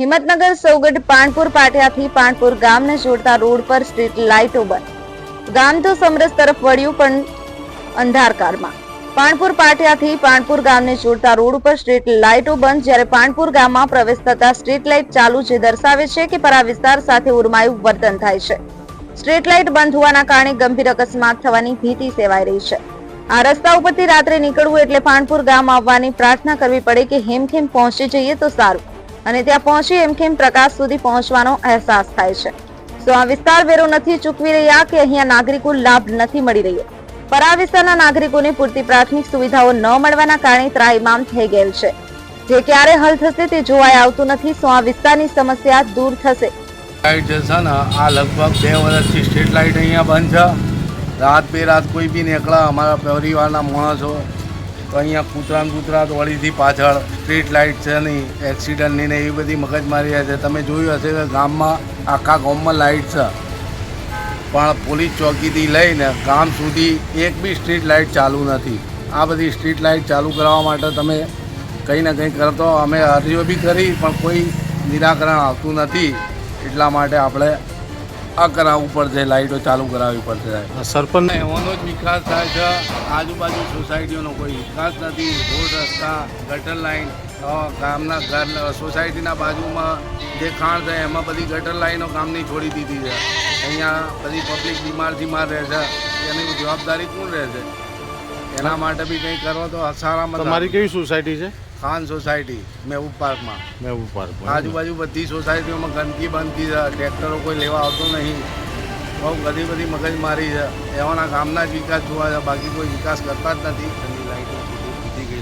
હિંમતનગર, સૌગઢ પાણપુર પાટિયાથી પાણપુર ગામને જોડતા રોડ પર સ્ટ્રીટ લાઇટો બંધ. ગામ તો સમરસ તરફ વળ્યું, પણ અંધારકારમાં પાણપુર પાટિયાથી પાણપુર ગામને જોડતા રોડ ઉપર સ્ટ્રીટ લાઇટો બંધ, જ્યારે પાણપુર ગામમાં પ્રવેશ થતા સ્ટ્રીટ લાઇટ ચાલુ જે દર્શાવે છે કે પરા વિસ્તાર સાથે ઉરમાયું વર્તન થાય છે. સ્ટ્રીટ લાઇટ બંધ હોવાના કારણે ગંભીર અકસ્માત થવાની ભીતિ સેવાઈ રહી છે. આ રસ્તા ઉપરથી રાત્રે નીકળવું એટલે પાણપુર ગામ આવવાની પ્રાર્થના કરવી પડે કે હેમખેમ પહોંચી જઈએ તો સારું. અને ત્યાં પહોંચી હેમખેમ પ્રકાશ સુધી પહોંચવાનો અહેસાસ થાય છે. સો આ વિસ્તાર વેરો નથી ચૂકવી રહ્યા કે અહીંયા નાગરિકો લાભ નથી મળી રહ્યો. પર વિસ્તારના નાગરિકોને પૂરતી પ્રાથમિક સુવિધાઓ ન મળવાના કારણે ત્રાહિમામ થઈ ગયેલ છે. જે ક્યારે હલ થશે તે જોવાય આવતું નથી તો આ વિસ્તારની સમસ્યા દૂર થશે. લાઇટ જે ને, આ લગભગ બે વર્ષથી સ્ટ્રીટ લાઇટ અહીંયા બંધ છે. રાત બે રાત કોઈ બી નીકળા, અમારા પરિવારના માણસો તો અહીંયા કૂતરા કૂતરા દોડીથી પાછળ સ્ટ્રીટ લાઇટ છે નહીં એક્સિડન્ટની ને એવી બધી મગજમારી છે તમે જોયું હશે કે ગામમાં આખા ગામમાં લાઇટ છે. પણ પોલીસ ચોકીથી લઈને ગામ સુધી એક બી સ્ટ્રીટ લાઇટ ચાલુ નથી. આ બધી સ્ટ્રીટ લાઇટ ચાલુ કરાવવા માટે તમે કંઈ ને કંઈ કરતો, અમે અરજીઓ બી કરી, પણ કોઈ નિરાકરણ આવતું નથી. એટલા માટે આપણે આ કરાવવું પડશે લાઇટો ચાલુ કરાવવી પડશે સરપંચ એવાનો જ વિકાસ થાય છે. આજુબાજુ સોસાયટીઓનો કોઈ વિકાસ નથી. રોડ રસ્તા, ગટર લાઈન ગામના ઘર સોસાયટીના બાજુમાં જે ખાણ છે, એમાં બધી ગટર લાઈનો ગામની છોડી દીધી છે. અહીંયા બધી પબ્લિક બીમાર બીમાર રહે છે. એની જવાબદારી કોણ રહે છે? એના માટે બી કંઈ કરો તો સારામાં તમારી કેવી સોસાયટી છે? ખાન સોસાયટી મેહબૂબ પાર્કમાં. મેહબૂબ પાર્ક આજુબાજુ બધી સોસાયટીઓમાં ગંદકી બનતી છે ટ્રેક્ટરો કોઈ લેવા આવતો નહીં. બહુ બધી બધી મગજમારી છે. એવાના ગામના જ વિકાસ જોવા છે બાકી કોઈ વિકાસ કરતા જ નથી.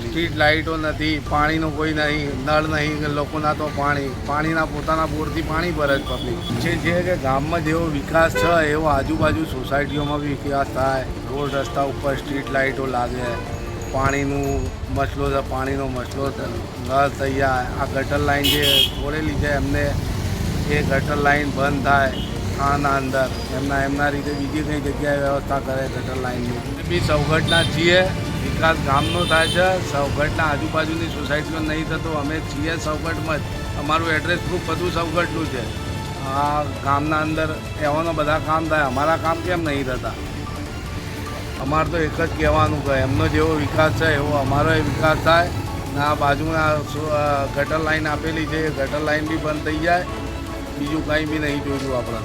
સ્ટ્રીટ લાઇટો નથી પાણીનો કોઈ નહીં નળ નહીં લોકોના તો પાણી. પાણીના પોતાના બોરથી પાણી ભરે જ પબ્લિક છે જે કે ગામમાં જેવો વિકાસ છે એવો આજુબાજુ સોસાયટીઓમાં બી વિકાસ થાય. રોડ રસ્તા ઉપર સ્ટ્રીટ લાઇટો લાગે, પાણીનું મસલો છે, પાણીનો મસલો નળ તૈયાર. આ ગટર લાઈન જે છોડેલી છે, એમને એ ગટર લાઈન બંધ થાય આના અંદર. એમના એમના રીતે બીજી કઈ જગ્યાએ વ્યવસ્થા કરે ગટર લાઈનની? બી સૌગટના છીએ. વિકાસ ગામનો થાય છે. સૌગઢના આજુબાજુની સોસાયટીમાં નહીં થતો અમે છીએ સૌગટમાં જ. અમારું એડ્રેસ પ્રૂફ બધું સૌગટનું છે. આ ગામના અંદર એવાનો બધા કામ થાય. અમારા કામ કેમ નહીં થતા? અમારે તો એક જ કહેવાનું કે એમનો જેવો વિકાસ છે એવો અમારો વિકાસ થાય. ને આ બાજુના ગટર લાઈન આપેલી છે, એ ગટર લાઈન બી બંધ થઈ જાય. બીજું કંઈ બી નહીં જોઈતું આપણે